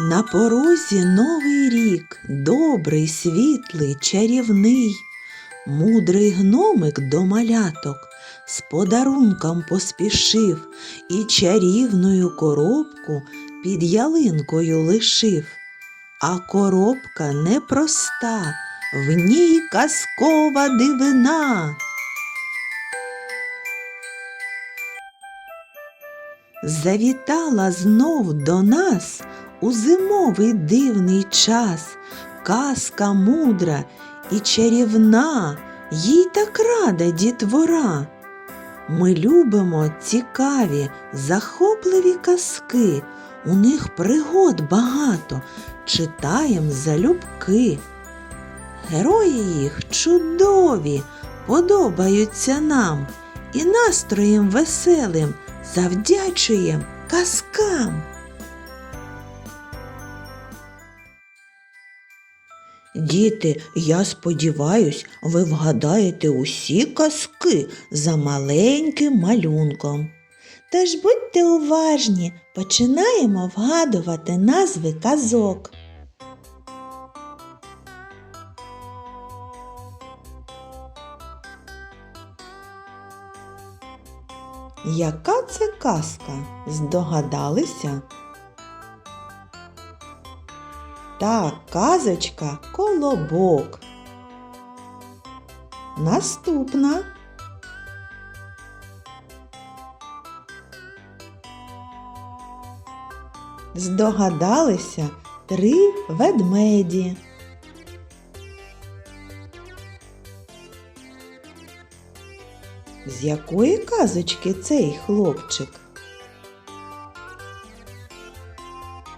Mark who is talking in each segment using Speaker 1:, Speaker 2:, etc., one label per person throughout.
Speaker 1: На порозі новий рік, добрий, світлий, чарівний. Мудрий гномик до маляток з подарунком поспішив і чарівною коробку під ялинкою лишив. А коробка непроста, в ній казкова дивина. Завітала знов до нас у зимовий дивний час казка мудра і чарівна, їй так рада дітвора. Ми любимо цікаві, захопливі казки, у них пригод багато, читаєм залюбки. Герої їх чудові, подобаються нам і настроєм веселим завдячуєм казкам. Діти, я сподіваюсь, ви вгадаєте усі казки за маленьким малюнком. Тож будьте уважні, починаємо вгадувати назви казок. Яка це казка? Здогадалися? Так, казочка колобок. Наступна. Здогадалися три ведмеді. З якої казочки цей хлопчик?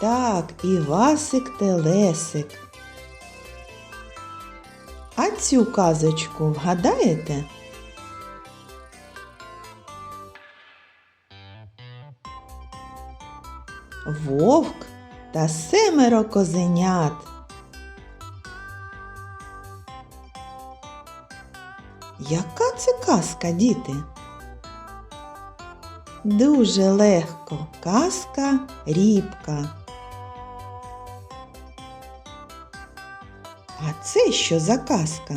Speaker 1: Так, Івасик Телесик. А цю казочку вгадаєте? Вовк та семеро козенят. Яка це казка, діти? Дуже легко. Казка рібка. Це що за казка?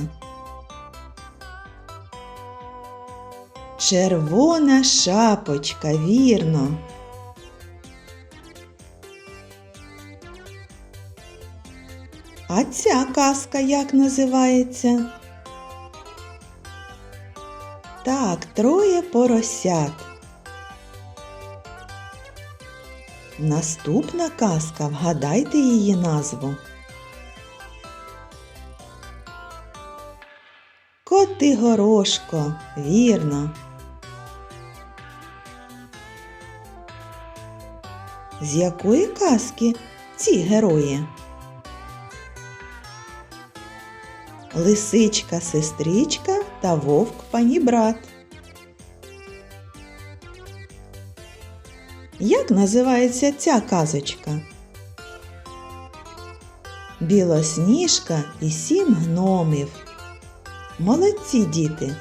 Speaker 1: Червона шапочка, вірно. А ця казка як називається? Так, троє поросят. Наступна казка, вгадайте її назву. Коти горошко, вірно. З якої казки ці герої? Лисичка сестричка та вовк панібрат. Як називається ця казочка? Білосніжка і сім гномів. Молодці діти.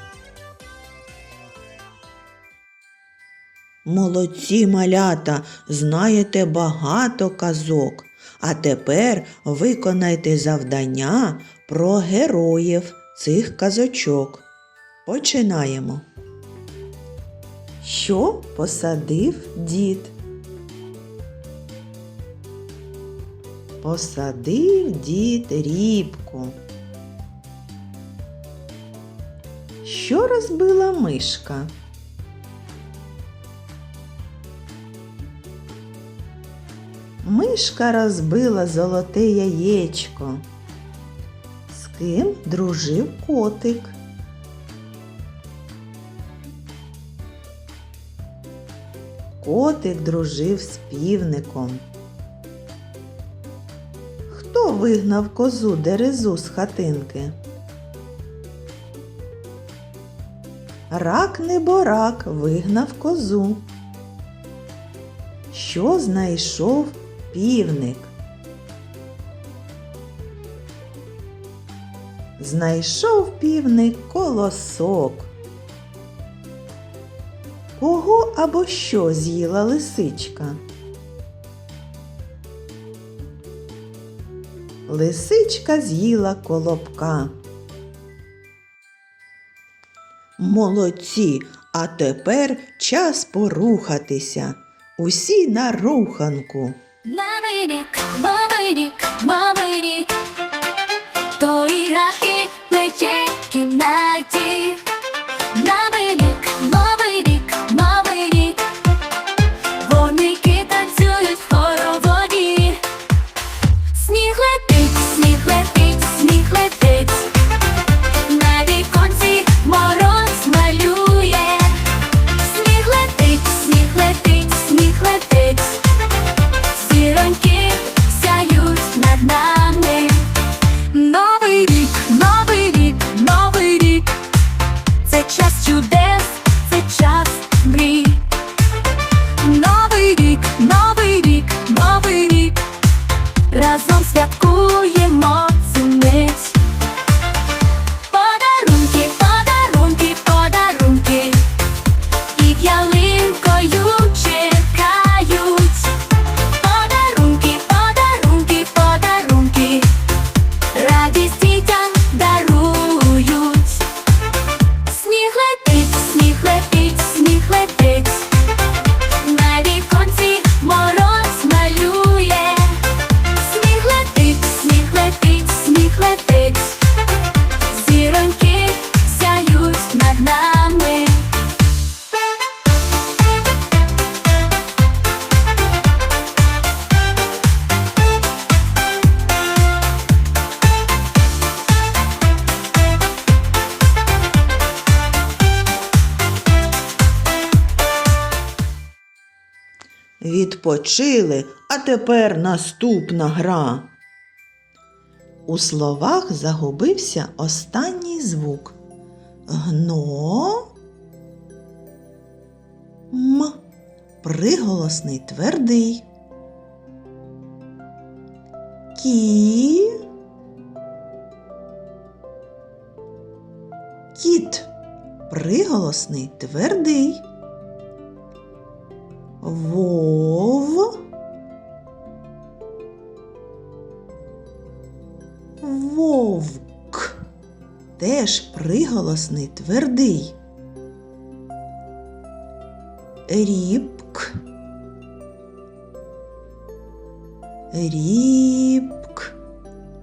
Speaker 1: Молодці малята, знаєте багато казок. А тепер виконайте завдання про героїв цих казочок. Починаємо. Що посадив дід? Посадив дід рібку. Що розбила мишка? Мишка розбила золоте яєчко. З ким дружив котик? Котик дружив з півником. Хто вигнав козу дерезу з хатинки? Рак неборак вигнав козу. Що знайшов півник? Знайшов півник колосок. Кого або що з'їла лисичка? лисичка з'їла колобка. Молодці, а тепер час порухатися. Усі на руханку.
Speaker 2: Новий рік, новий
Speaker 1: Відпочили, а тепер наступна гра. У словах загубився останній звук. Гно. М. Приголосний твердий. Кі. Кіт. Приголосний твердий. Вов. Вовк. Теж приголосний твердий. Рібк. Рібк.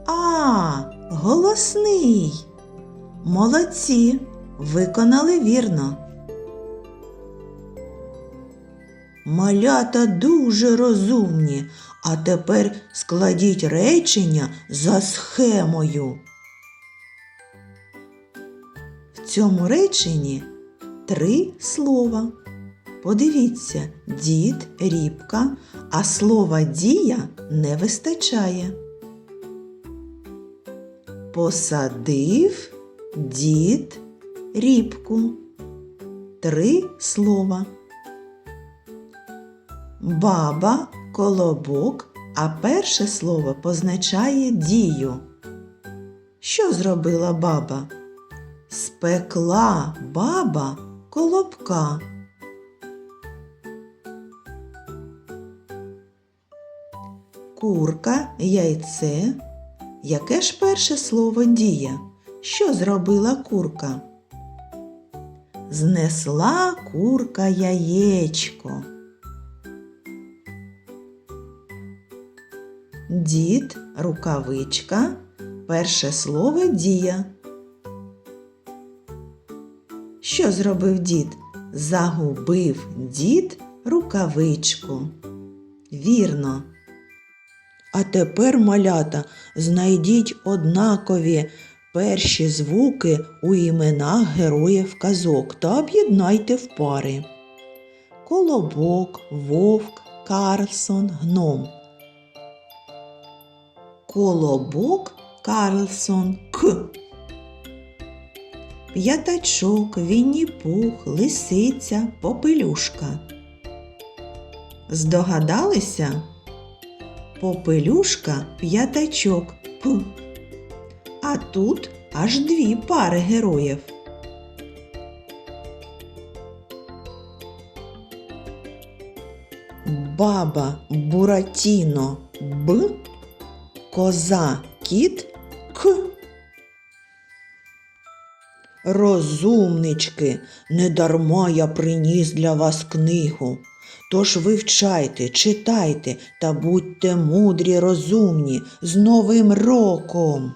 Speaker 1: А, голосний. Молодці. Виконали вірно. Малята дуже розумні, а тепер складіть речення за схемою. В цьому реченні три слова. Подивіться, дід, рібка, а слова дія не вистачає. Посадив дід рібку. Три слова. Баба, колобок, а перше слово позначає дію. Що зробила баба? Спекла баба колобка. Курка, яйце. Яке ж перше слово дія? Що зробила курка? Знесла курка яєчко. Дід, рукавичка. Перше слово дія. Що зробив дід? Загубив дід рукавичку. Вірно. А тепер, малята, знайдіть однакові перші звуки у іменах героїв казок та об'єднайте в пари. Колобок, вовк, Карлсон, гном. Колобок Карлсон К. П'ятачок, Вінні-Пух, лисиця, попелюшка. Здогадалися? Попелюшка п'ятачок П. А тут аж дві пари героїв. Баба Буратіно Б, коза Кіт К. Розумнички, недарма я приніс для вас книгу. Тож вивчайте, читайте та будьте мудрі, розумні з Новим роком.